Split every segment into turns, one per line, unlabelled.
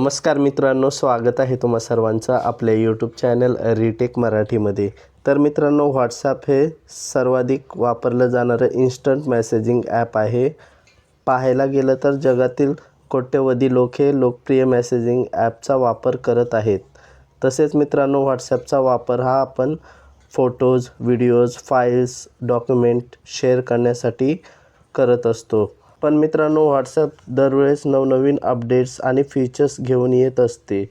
नमस्कार मित्रांनो स्वागत आहे तुम्हा सर्वांचं आपल्या यूट्यूब चॅनल रिटेक मराठीमध्ये. तर मित्रांनो व्हॉट्सॲप हे सर्वाधिक वापरलं जाणारं इन्स्टंट मेसेजिंग ॲप आहे. पाहायला गेलं तर जगातील कोट्यवधी लोक हे लोकप्रिय मेसेजिंग ॲपचा वापर करत आहेत. तसेच मित्रांनो व्हॉट्सॲपचा वापर हा आपण photos videos files document share करण्यासाठी करत असतो. पण मित्रांनो व्हॉट्सॲप दरवेळेस नवनवीन अपडेट्स आणि फीचर्स घेऊन येत असते.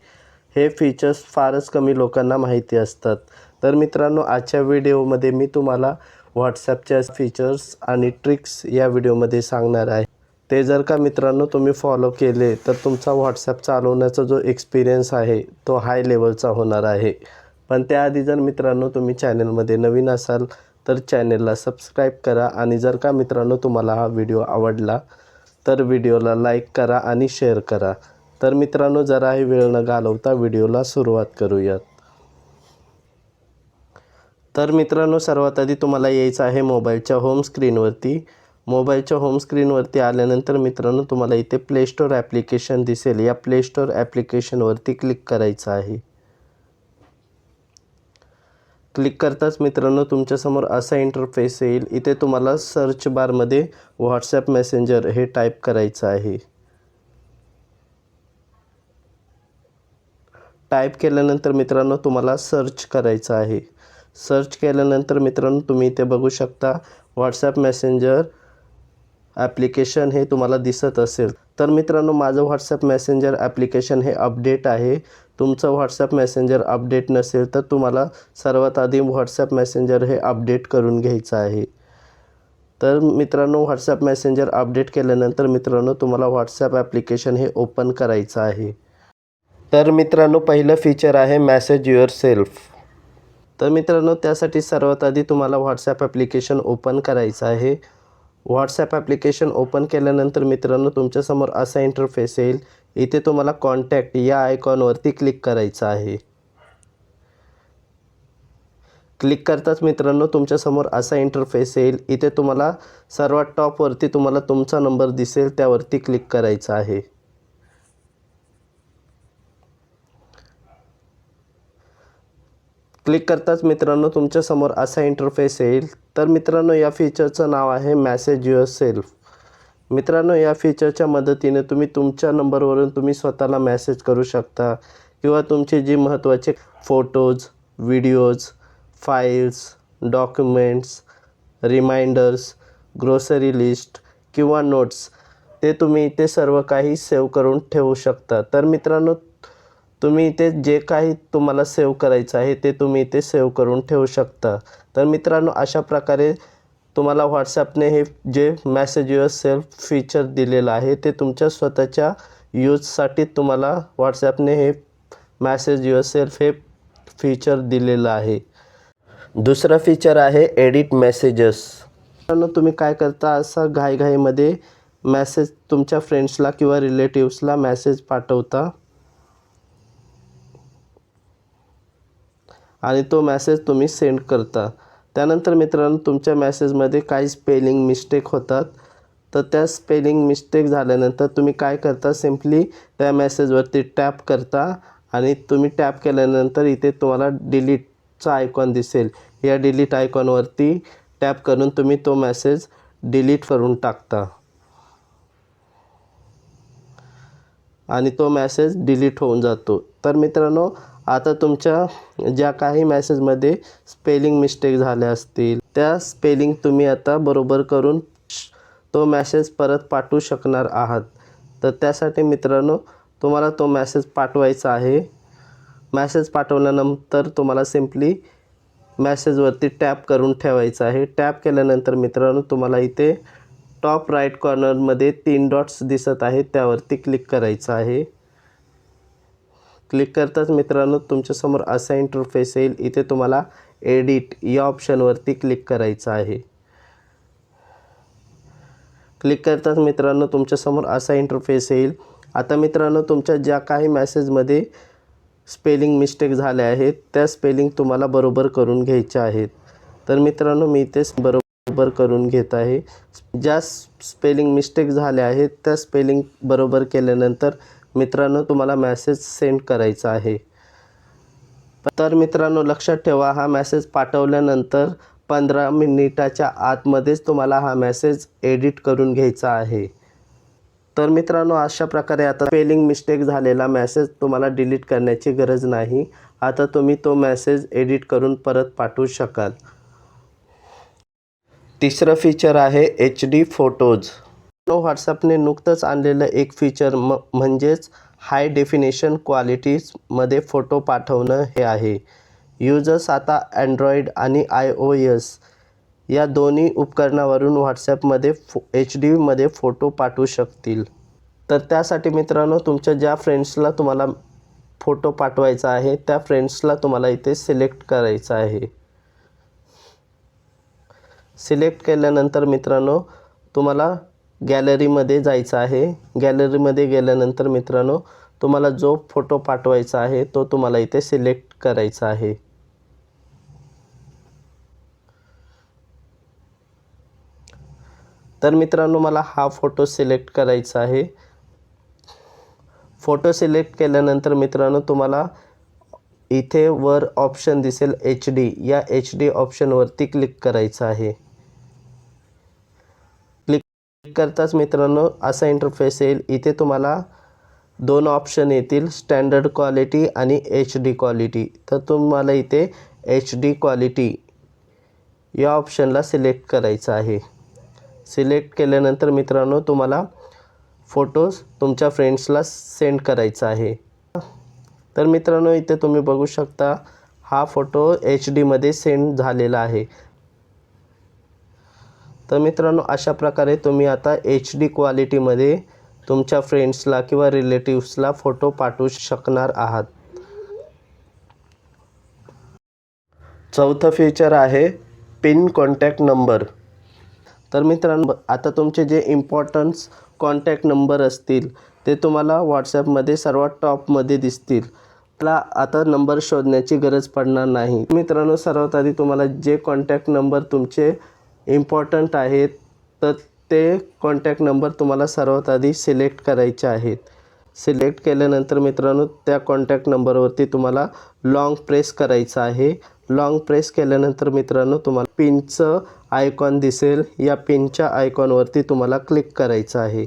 हे फीचर्स फारच कमी लोकांना माहिती असतात. तर मित्रांनो आजच्या व्हिडिओमध्ये मी तुम्हाला व्हॉट्सॲपच्या फीचर्स आणि ट्रिक्स या व्हिडिओमध्ये सांगणार आहे. ते जर का मित्रांनो तुम्ही फॉलो केले तर तुमचा व्हॉट्सॲप चालवण्याचा जो एक्सपिरियन्स आहे तो हाय लेवलचा होणार आहे. पण त्याआधी जर मित्रांनो तुम्ही चॅनलमध्ये नवीन असाल तर चॅनलला सबस्क्राईब करा आणि जर का मित्रांनो तुम्हाला हा व्हिडिओ आवडला तर व्हिडिओला लाईक करा आणि शेअर करा. तर मित्रांनो जराही वेळ न घालवता व्हिडिओला सुरुवात करूयात. तर मित्रांनो सर्वात आधी तुम्हाला यायचं आहे मोबाईलच्या होम स्क्रीनवरती. मोबाईलच्या होम स्क्रीनवरती आल्यानंतर मित्रांनो तुम्हाला इथे प्ले स्टोअर ॲप्लिकेशन दिसेल. या प्ले स्टोअर ॲप्लिकेशनवरती क्लिक करायचं आहे. क्लिक करताच मित्रांनो तुमच्यासमोर असा इंटरफेस येईल. इथे तुम्हाला सर्च बारमध्ये व्हॉट्सॲप मेसेंजर हे टाईप करायचं आहे. टाईप केल्यानंतर मित्रांनो तुम्हाला सर्च करायचं आहे. सर्च केल्यानंतर मित्रांनो तुम्ही इथे बघू शकता व्हॉट्सॲप मेसेंजर ॲप्लिकेशन हे तुम्हाला दिसत असेल. तर मित्रांनो माझं व्हॉट्सॲप मेसेंजर ॲप्लिकेशन हे अपडेट आहे. तुमचं व्हॉट्सॲप मेसेंजर अपडेट नसेल तर तुम्हाला सर्वात आधी व्हॉट्सॲप मेसेंजर हे अपडेट करून घ्यायचं आहे. तर मित्रांनो व्हॉट्सॲप मेसेंजर अपडेट केल्यानंतर मित्रांनो तुम्हाला व्हॉट्सॲप ॲप्लिकेशन हे ओपन करायचं आहे. तर मित्रांनो पहिलं फीचर आहे मॅसेज युअर सेल्फ तर मित्रांनो त्यासाठी सर्वात आधी तुम्हाला व्हॉट्सॲप ॲप्लिकेशन ओपन करायचं आहे. व्हॉट्सॲप ॲप्लिकेशन ओपन केल्यानंतर मित्रांनो तुमच्यासमोर असा इंटरफेस येईल इथे तुम्हाला कॉन्टॅक्ट या आयकॉनवरती क्लिक करायचं आहे. क्लिक करताच मित्रांनो तुमच्यासमोर असा इंटरफेस येईल. इथे तुम्हाला सर्वात टॉपवरती तुम्हाला तुमचा नंबर दिसेल त्यावरती क्लिक करायचा आहे. क्लिक करताच मित्रांनो तुमच्यासमोर असा इंटरफेस येईल. तर मित्रांनो या फीचरचं नाव आहे मॅसेज युअर सेल्फ मित्रांनो या फीचरच्या मदतीने तुम्ही तुमच्या नंबरवरून तुम्ही स्वतःला मेसेज करू शकता किंवा तुमचे जी महत्त्वाचे photos videos files documents reminders grocery list किंवा नोट्स ते तुम्ही इथे सर्व काही सेव्ह करून ठेवू शकता. तर मित्रांनो तुम्ही इथे जे काही तुम्हाला सेव्ह करायचं आहे ते तुम्ही इथे सेव्ह करून ठेवू शकता. तर मित्रांनो अशा प्रकारे तुम्हाला व्हॉट्सॲपने हे जे मॅसेज युअर सेल्फ फीचर दिलेलं आहे ते तुमच्या स्वतःच्या यूजसाठी तुम्हाला व्हॉट्सॲपने हे मॅसेज युअर सेल्फ हे फीचर दिलेलं आहे. दुसरं फीचर आहे एडिट मेसेजेस मित्रांनो तुम्ही काय करता असं घाईघाईमध्ये मॅसेज तुमच्या फ्रेंड्सला किंवा रिलेटिव्सला मॅसेज पाठवता. आणि तो मॅसेज तुम्ही सेंड करता. त्यानंतर मित्रांनो तुमच्या मॅसेजमध्ये काही स्पेलिंग मिस्टेक होतात. तर त्या स्पेलिंग मिस्टेक झाल्यानंतर तुम्ही काय करता? सिम्पली त्या मेसेजवरती टॅप करता आणि तुम्ही टॅप केल्यानंतर इथे तुम्हाला डिलीटचा आयकॉन दिसेल. या डिलीट आयकॉनवरती टॅप करून तुम्ही तो मेसेज डिलीट करून टाकता. आणि तो मेसेज डिलीट होऊन जातो. तर मित्रांनो आता तुमच्या ज्या काही मेसेजमध्ये स्पेलिंग मिस्टेक झाल्या असतील त्या स्पेलिंग तुम्ही आता बरोबर करून तो मेसेज परत पाठवू शकणार आहात. तर त्यासाठी मित्रांनो तुम्हाला तो मेसेज पाठवायचा आहे. मॅसेज पाठवल्यानंतर तुम्हाला सिम्पली मॅसेजवरती टॅप करून ठेवायचं आहे. टॅप केल्यानंतर मित्रांनो तुम्हाला इथे टॉप राईट कॉर्नरमध्ये तीन डॉट्स दिसत आहेत त्यावरती क्लिक करायचं आहे. क्लिक करताच मित्रांनो तुमच्यासमोर असा इंटरफेस येईल. इथे तुम्हाला एडिट या ऑप्शनवरती क्लिक करायचं आहे. क्लिक करताच मित्रांनो तुमच्यासमोर असा इंटरफेस येईल. आता मित्रांनो तुमच्या ज्या काही मॅसेजमध्ये स्पेलिंग मिस्टेक झाल्या आहेत त्या स्पेलिंग तुम्हाला बरोबर करून घ्यायच्या आहेत. तर मित्रांनो मी ते बरोबर करून घेत आहे. ज्या स्पेलिंग मिस्टेक झाल्या आहेत त्या स्पेलिंग बरोबर केल्यानंतर मित्रांनो तुम्हाला मेसेज सेंड करायचा आहे. तर मित्रांनो लक्षात ठेवा हा मेसेज पाठवल्यानंतर पंधरा मिनिटाच्या आतमध्येच तुम्हाला हा मेसेज एडिट करून घ्यायचा आहे. तर मित्रांनो अशा प्रकारे आता स्पेलिंग मिस्टेक झालेला मेसेज तुम्हाला डिलीट करण्याची गरज नाही. आता तुम्ही तो मेसेज एडिट करून परत पाठवू शकाल. तिसरं फीचर आहे एच डी फोटोज व्हॉट्सअपने नुकतंच आणलेलं एक फीचर म म्हणजेच हाय डेफिनेशन क्वालिटीजमध्ये फोटो पाठवणं हे आहे. युजर्स आता अँड्रॉईड आणि आय ओ एस या दोन्ही उपकरणावरून व्हॉट्सॲपमध्ये फो एच डीमध्ये फोटो पाठवू शकतील. तर त्यासाठी मित्रांनो तुमच्या ज्या फ्रेंड्सला तुम्हाला फोटो पाठवायचा आहे त्या फ्रेंड्सला तुम्हाला इथे सिलेक्ट करायचं आहे. सिलेक्ट केल्यानंतर मित्रांनो तुम्हाला गॅलरीमध्ये जायचं आहे. गॅलरीमध्ये गेल्यानंतर मित्रांनो तुम्हाला जो फोटो पाठवायचा आहे तो तुम्हाला इथे सिलेक्ट करायचा आहे. तर मित्रांनो मला हा फोटो सिलेक्ट करायचा आहे. फोटो सिलेक्ट केल्यानंतर मित्रांनो तुम्हाला इथे वर ऑप्शन दिसेल एच डी या एच डी ऑप्शनवरती क्लिक करायचं आहे. करताच मित्रांनो असा इंटरफेस येईल. इथे तुम्हाला दोन ऑप्शन येतील स्टँडर्ड क्वालिटी आणि एच डी क्वालिटी तर तुम्हाला इथे एच डी क्वालिटी या ऑप्शनला सिलेक्ट करायचं आहे. सिलेक्ट केल्यानंतर मित्रांनो तुम्हाला फोटोज तुमच्या फ्रेंड्सला सेंड करायचा आहे. तर मित्रांनो इथे तुम्ही बघू शकता हा फोटो एच डीमध्ये सेंड झालेला आहे. तर मित्रांनो अशा प्रकारे तुम्ही आता एच डी क्वालिटीमध्ये तुमच्या फ्रेंड्सला किंवा रिलेटिव्सला फोटो पाठवू शकणार आहात. चौथं फीचर आहे पिन कॉन्टॅक्ट नंबर तर मित्रांनो आता तुमचे जे इम्पॉर्टन्स कॉन्टॅक्ट नंबर असतील ते तुम्हाला व्हॉट्सॲपमध्ये सर्वात टॉपमध्ये दिसतील. त्याला आता नंबर शोधण्याची गरज पडणार नाही. मित्रांनो सर्वात आधी तुम्हाला जे कॉन्टॅक्ट नंबर तुमचे इम्पॉर्टंट आहेत तर ते कॉन्टॅक्ट नंबर तुम्हाला सर्वात आधी सिलेक्ट करायचे आहेत. सिलेक्ट केल्यानंतर मित्रांनो त्या कॉन्टॅक्ट नंबरवरती तुम्हाला लाँग प्रेस करायचं आहे. लाँग प्रेस केल्यानंतर मित्रांनो तुम्हाला पिनचं आयकॉन दिसेल. या पिनच्या आयकॉनवरती तुम्हाला क्लिक करायचं आहे.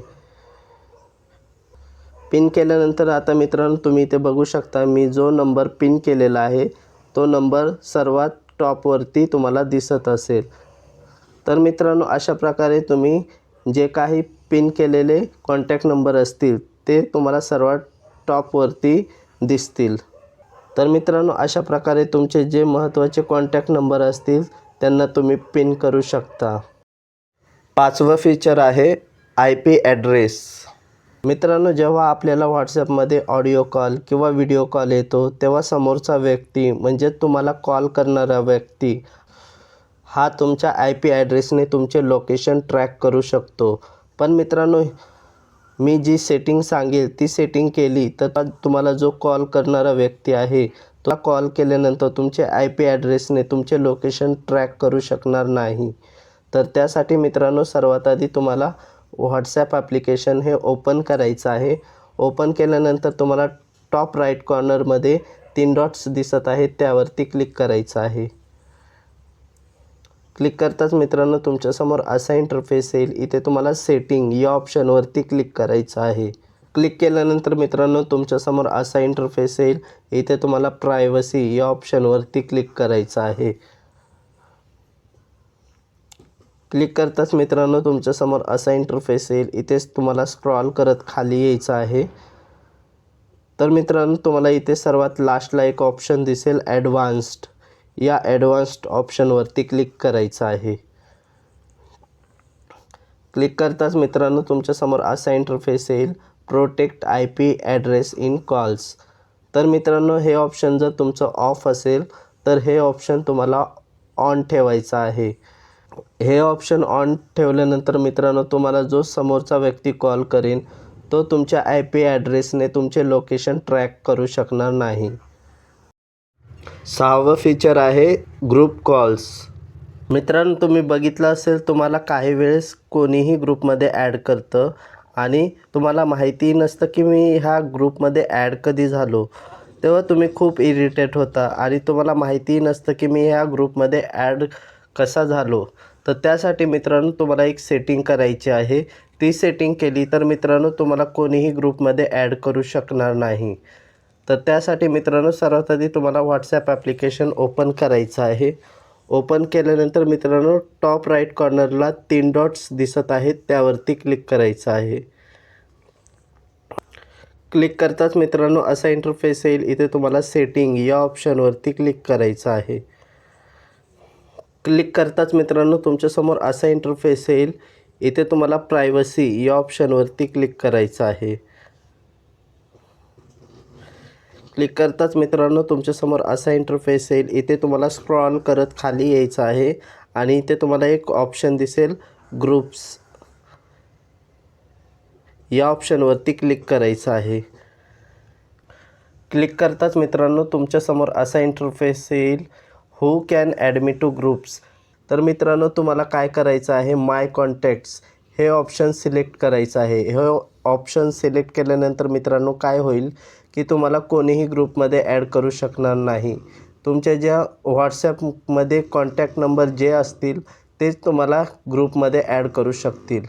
पिन केल्यानंतर आता मित्रांनो तुम्ही इथे बघू शकता मी जो नंबर पिन केलेला आहे तो नंबर सर्वात टॉपवरती तुम्हाला दिसत असेल. तर मित्रांनो अशा प्रकारे तुम्ही जे काही पिन केलेले कॉन्टॅक्ट नंबर असतील ते तुम्हाला सर्वात टॉपवरती दिसतील. तर मित्रांनो अशा प्रकारे तुमचे जे महत्त्वाचे कॉन्टॅक्ट नंबर असतील त्यांना तुम्ही पिन करू शकता. पाचवं फीचर आहे आय पी ॲड्रेस मित्रांनो जेव्हा आपल्याला व्हॉट्सॲपमध्ये ऑडिओ कॉल किंवा व्हिडिओ कॉल येतो तेव्हा समोरचा व्यक्ती म्हणजे तुम्हाला कॉल करणारा व्यक्ती हा तुमच्या आय पी ॲड्रेसने तुमचे लोकेशन ट्रॅक करू शकतो. पण मित्रांनो मी जी सेटिंग सांगेल ती सेटिंग केली तर तुम्हाला जो कॉल करणारा व्यक्ती आहे तो कॉल केल्यानंतर तुमचे आय पी ॲड्रेसने तुमचे लोकेशन ट्रॅक करू शकणार नाही. तर त्यासाठी मित्रांनो सर्वात आधी तुम्हाला व्हॉट्सॲप ॲप्लिकेशन हे ओपन करायचं आहे. ओपन केल्यानंतर तुम्हाला टॉप राईट कॉर्नरमध्ये तीन डॉट्स दिसत आहेत त्यावरती क्लिक करायचं आहे. क्लिक करताच मित्रांनो तुमच्यासमोर असा इंटरफेस येईल. इथे तुम्हाला सेटिंग या ऑप्शनवरती क्लिक करायचं आहे. क्लिक केल्यानंतर मित्रांनो तुमच्यासमोर असा इंटरफेस येईल. इथे तुम्हाला प्रायव्हसी या ऑप्शनवरती क्लिक करायचं आहे. क्लिक करताच मित्रांनो तुमच्यासमोर असा इंटरफेस येईल. इथेच तुम्हाला स्क्रॉल करत खाली यायचं आहे. तर मित्रांनो तुम्हाला इथे सर्वात लास्टला एक ऑप्शन दिसेल ॲडव्हान्स्ड या ॲडव्हान्स्ड ऑप्शनवरती क्लिक करायचं आहे. क्लिक करताच मित्रांनो तुमच्यासमोर असा इंटरफेस येईल. Protect I P address in calls तर मित्रांनो हे ऑप्शन जर तुमचं ऑफ असेल तर हे ऑप्शन तुम्हाला ऑन ठेवायचं आहे. हे ऑप्शन ऑन ठेवल्यानंतर मित्रांनो तुम्हाला जो समोरचा व्यक्ती कॉल करेन तो तुमच्या आय पी ॲड्रेसने तुमचे लोकेशन ट्रॅक करू शकणार नाही. सहावं फीचर आहे ग्रुप कॉल्स मित्रांनो तुम्ही बघितलं असेल तुम्हाला काही वेळेस कोणीही ग्रुपमध्ये ॲड करतं आणि तुम्हाला माहिती नसतं की मी ह्या ग्रुपमध्ये ॲड कधी झालो. तेव्हा तुम्ही खूप इरिटेट होता आणि तुम्हाला माहितीही नसतं की मी ह्या ग्रुपमध्ये ॲड कसा झालो. तर त्यासाठी मित्रांनो तुम्हाला एक सेटिंग करायची आहे. ती सेटिंग केली तर मित्रांनो तुम्हाला कोणीही ग्रुपमध्ये ॲड करू शकणार नाही. तर त्यासाठी मित्रांनो सर्वात आधी तुम्हाला व्हॉट्सॲप ॲप्लिकेशन ओपन करायचं आहे. ओपन केल्यानंतर मित्रांनो टॉप राईट कॉर्नरला तीन डॉट्स दिसत आहेत. त्यावरती क्लिक करायचं आहे. क्लिक करताच मित्रांनो असा इंटरफेस येईल. इथे तुम्हाला सेटिंग या ऑप्शनवरती क्लिक करायचं आहे. क्लिक करताच मित्रांनो तुमच्यासमोर असा इंटरफेस येईल. इथे तुम्हाला प्रायव्हसी या ऑप्शनवरती क्लिक करायचं आहे. क्लिक करताच मित्रांनो तुमच्यासमोर असा इंटरफेस येईल. इथे तुम्हाला स्क्रॉल करत खाली यायचं आहे आणि इथे तुम्हाला एक ऑप्शन दिसेल ग्रुप्स या ऑप्शनवरती क्लिक करायचं आहे. क्लिक करताच मित्रांनो तुमच्यासमोर असा इंटरफेस येईल. Who can add me to groups तर मित्रांनो तुम्हाला काय करायचं आहे? माय कॉन्टॅक्ट्स हे ऑप्शन सिलेक्ट करायचं आहे. हे ऑप्शन सिलेक्ट केल्यानंतर मित्रांनो काय होईल की तुम्हाला कोणीही ग्रुपमध्ये ॲड करू शकणार नाही. तुमच्या ज्या व्हॉट्सॲपमध्ये कॉन्टॅक्ट नंबर जे असतील तेच तुम्हाला ग्रुपमध्ये ॲड करू शकतील.